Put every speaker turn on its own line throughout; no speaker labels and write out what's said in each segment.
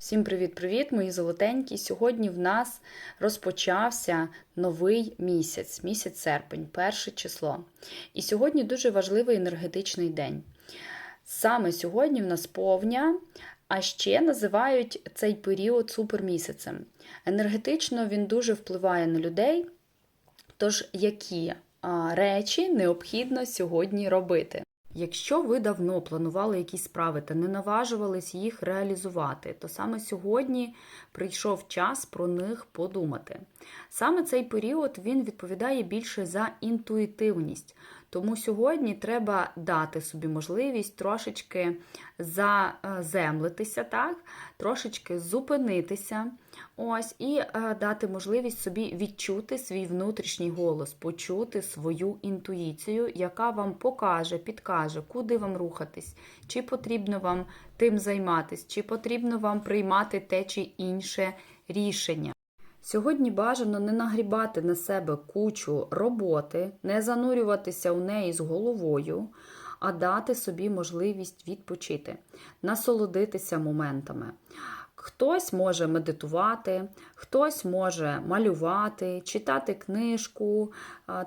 Всім привіт-привіт, мої золотенькі. Сьогодні в нас розпочався новий місяць, місяць серпень, перше число. І сьогодні дуже важливий енергетичний день. Саме сьогодні в нас повня, а ще називають цей період супермісяцем. Енергетично він дуже впливає на людей. Тож, які речі необхідно сьогодні робити? Якщо ви давно планували якісь справи та не наважувались їх реалізувати, то саме сьогодні прийшов час про них подумати. Саме цей період він відповідає більше за інтуїтивність. Тому сьогодні треба дати собі можливість трошечки заземлитися, так? трошечки зупинитися, ось, і е, дати можливість собі відчути свій внутрішній голос, почути свою інтуїцію, яка вам покаже, підкаже, куди вам рухатись, чи потрібно вам тим займатися, чи потрібно вам приймати те чи інше рішення. Сьогодні бажано не нагрібати на себе кучу роботи, не занурюватися у неї з головою, а дати собі можливість відпочити, насолодитися моментами. Хтось може медитувати, хтось може малювати, читати книжку,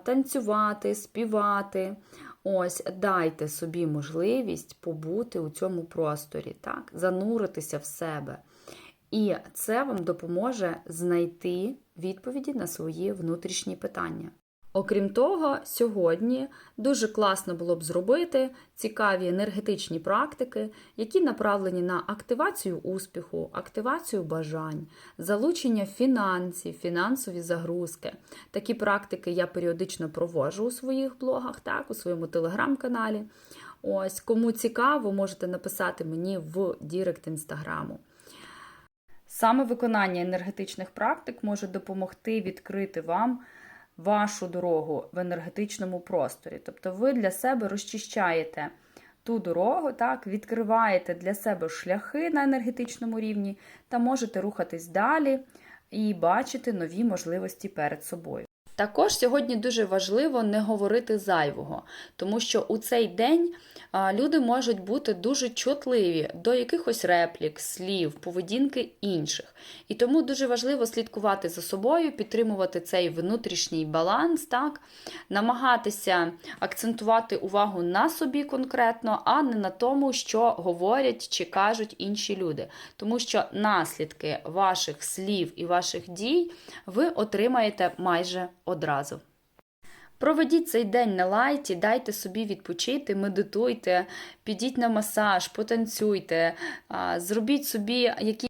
танцювати, співати. Ось дайте собі можливість побути у цьому просторі, так? зануритися в себе. І це вам допоможе знайти відповіді на свої внутрішні питання. Окрім того, сьогодні дуже класно було б зробити цікаві енергетичні практики, які направлені на активацію успіху, активацію бажань, залучення фінансів, фінансові загрузки. Такі практики я періодично проводжу у своїх блогах, так, у своєму телеграм-каналі. Ось, кому цікаво, можете написати мені в Дірект інстаграму. Саме виконання енергетичних практик може допомогти відкрити вам вашу дорогу в енергетичному просторі. Тобто ви для себе розчищаєте ту дорогу, так, відкриваєте для себе шляхи на енергетичному рівні та можете рухатись далі і бачити нові можливості перед собою. Також сьогодні дуже важливо не говорити зайвого, тому що у цей день люди можуть бути дуже чутливі до якихось реплік, слів, поведінки інших. І тому дуже важливо слідкувати за собою, підтримувати цей внутрішній баланс, так? намагатися акцентувати увагу на собі конкретно, а не на тому, що говорять чи кажуть інші люди. Тому що наслідки ваших слів і ваших дій ви отримаєте майже одразу. Проведіть цей день на лайті, дайте собі відпочити, медитуйте, підіть на масаж, потанцюйте, зробіть собі якісь